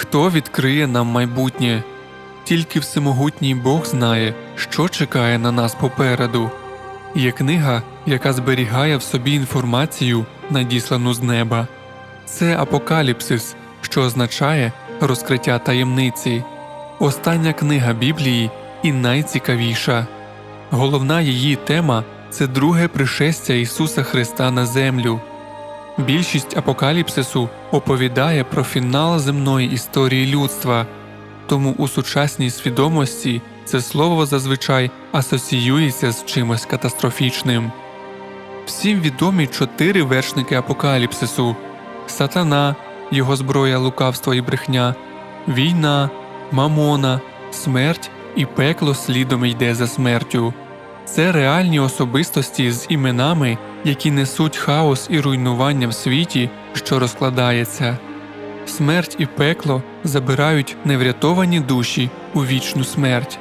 Хто відкриє нам майбутнє? Тільки всемогутній Бог знає, що чекає на нас попереду. Є книга, яка зберігає в собі інформацію, надіслану з неба. Це апокаліпсис, що означає розкриття таємниці. Остання книга Біблії і найцікавіша. Головна її тема це друге пришестя Ісуса Христа на землю. Більшість апокаліпсису оповідає про фінал земної історії людства, тому у сучасній свідомості це слово зазвичай асоціюється з чимось катастрофічним. Всім відомі чотири вершники апокаліпсису сатана, його зброя лукавство і брехня, війна, мамона, смерть і пекло слідом йде за смертю. Це реальні особистості з іменами, які несуть хаос і руйнування в світі, що розкладається. Смерть і пекло забирають неврятовані душі у вічну смерть.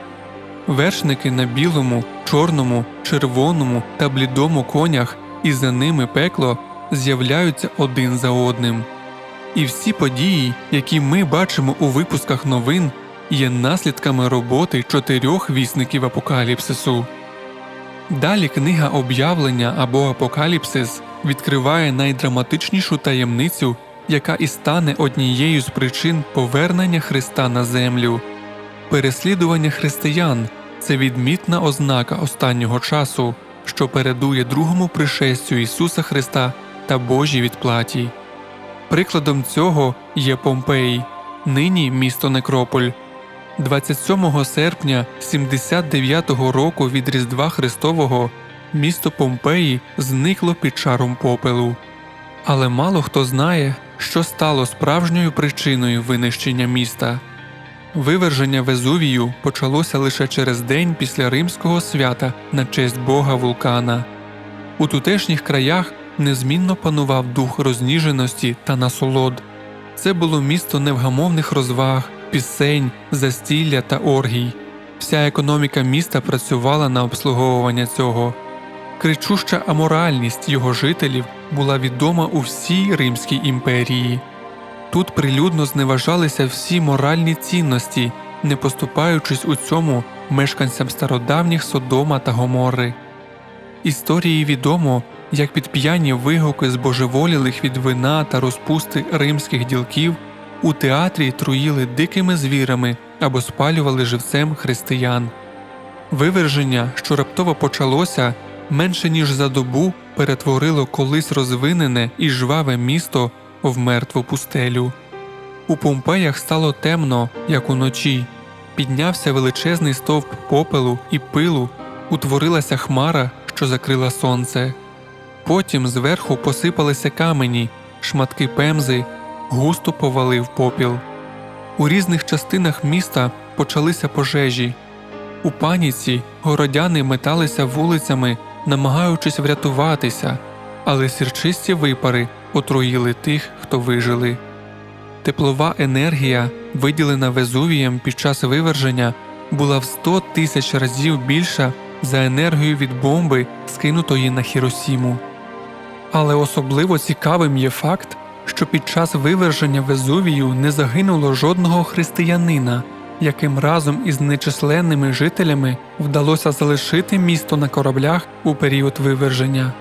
Вершники на білому, чорному, червоному та блідому конях, і за ними пекло з'являються один за одним. І всі події, які ми бачимо у випусках новин, є наслідками роботи чотирьох вісників апокаліпсису. Далі книга об'явлення або апокаліпсис відкриває найдраматичнішу таємницю, яка і стане однією з причин повернення Христа на землю. Переслідування християн це відмітна ознака останнього часу, що передує другому пришестю Ісуса Христа та Божій відплаті. Прикладом цього є Помпеї, нині місто Некрополь. 27 серпня 79-го року від Різдва Христового місто Помпеї зникло під шаром попелу. Але мало хто знає, що стало справжньою причиною винищення міста. Виверження Везувію почалося лише через день після римського свята на честь бога вулкана. У тутешніх краях незмінно панував дух розніженості та насолод. Це було місто невгамовних розваг, пісень, застілля та оргій. Вся економіка міста працювала на обслуговування цього. Кричуща аморальність його жителів була відома у всій Римській імперії. Тут прилюдно зневажалися всі моральні цінності, не поступаючись у цьому мешканцям стародавніх Содома та Гомори. Історії відомо, як під п'яні вигуки збожеволілих від вина та розпусти римських ділків у театрі труїли дикими звірами або спалювали живцем християн. Виверження, що раптово почалося, менше ніж за добу перетворило колись розвинене і жваве місто в мертву пустелю. У Помпеях стало темно, як уночі, піднявся величезний стовп попелу і пилу, утворилася хмара, що закрила сонце. Потім зверху посипалися камені, шматки пемзи, густо повалив попіл. У різних частинах міста почалися пожежі. У паніці городяни металися вулицями, намагаючись врятуватися, але сірчисті випари отруїли тих, хто вижили. Теплова енергія, виділена Везувієм під час виверження, була в 100 тисяч разів більша за енергію від бомби, скинутої на Хіросіму. Але особливо цікавим є факт, що під час виверження Везувію не загинуло жодного християнина, яким разом із нечисленними жителями вдалося залишити місто на кораблях у період виверження.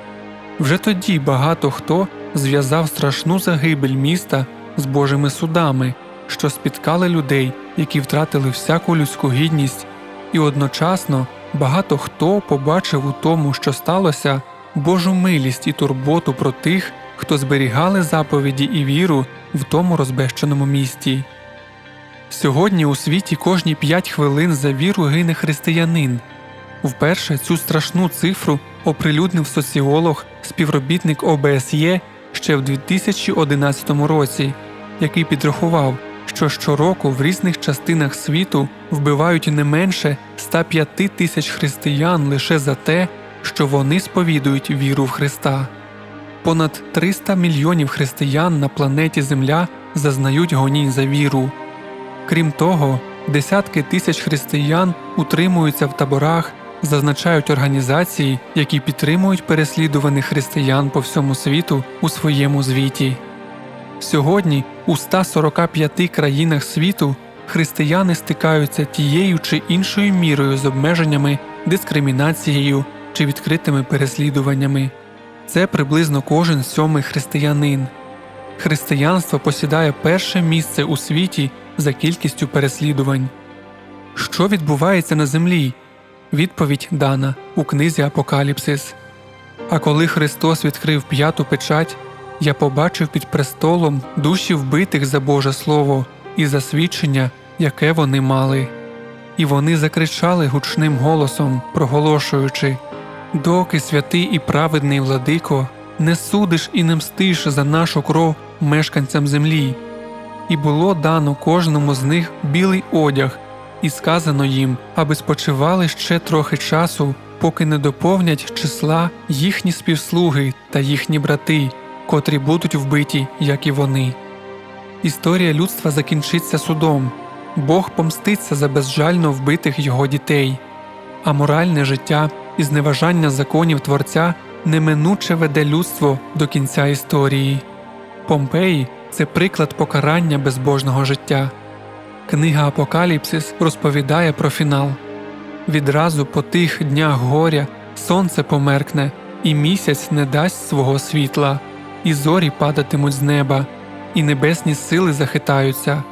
Вже тоді багато хто зв'язав страшну загибель міста з Божими судами, що спіткали людей, які втратили всяку людську гідність, і одночасно багато хто побачив у тому, що сталося, Божу милість і турботу про тих, хто зберігали заповіді і віру в тому розбещеному місті. Сьогодні у світі кожні п'ять хвилин за віру гине християнин. Вперше цю страшну цифру оприлюднив соціолог, співробітник ОБСЄ ще в 2011 році, який підрахував, що щороку в різних частинах світу вбивають не менше 105 тисяч християн лише за те, що вони сповідують віру в Христа. Понад 300 мільйонів християн на планеті Земля зазнають гонінь за віру. Крім того, десятки тисяч християн утримуються в таборах, зазначають організації, які підтримують переслідуваних християн по всьому світу у своєму звіті. Сьогодні у 145 країнах світу християни стикаються тією чи іншою мірою з обмеженнями, дискримінацією чи відкритими переслідуваннями. Це приблизно кожен сьомий християнин. Християнство посідає перше місце у світі за кількістю переслідувань. Що відбувається на землі? Відповідь дана у книзі Апокаліпсис. А коли Христос відкрив п'яту печать, я побачив під престолом душі вбитих за Боже Слово і за свідчення, яке вони мали. І вони закричали гучним голосом, проголошуючи Доки святий і праведний владико, не судиш і не мстиш за нашу кров мешканцям землі. І було дано кожному з них білий одяг, і сказано їм, аби спочивали ще трохи часу, поки не доповнять числа їхні співслуги та їхні брати, котрі будуть вбиті, як і вони. Історія людства закінчиться судом, Бог помститься за безжально вбитих його дітей, а моральне життя і зневажання законів Творця неминуче веде людство до кінця історії. Помпеї це приклад покарання безбожного життя. Книга Апокаліпсис розповідає про фінал. Відразу по тих днях горя сонце померкне, і місяць не дасть свого світла, і зорі падатимуть з неба, і небесні сили захитаються.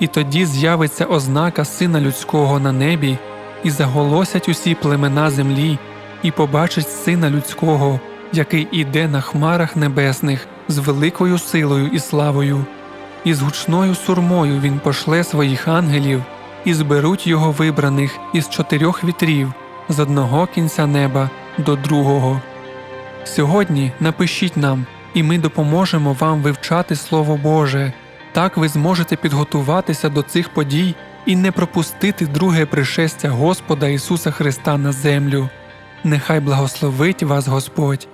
І тоді з'явиться ознака Сина Людського на небі, і заголосять усі племена землі, і побачать Сина Людського, який іде на хмарах небесних з великою силою і славою. І з гучною сурмою він пошле своїх ангелів, і зберуть його вибраних із чотирьох вітрів з одного кінця неба до другого. Сьогодні напишіть нам, і ми допоможемо вам вивчати Слово Боже. Так ви зможете підготуватися до цих подій і не пропустити друге пришестя Господа Ісуса Христа на землю. Нехай благословить вас Господь.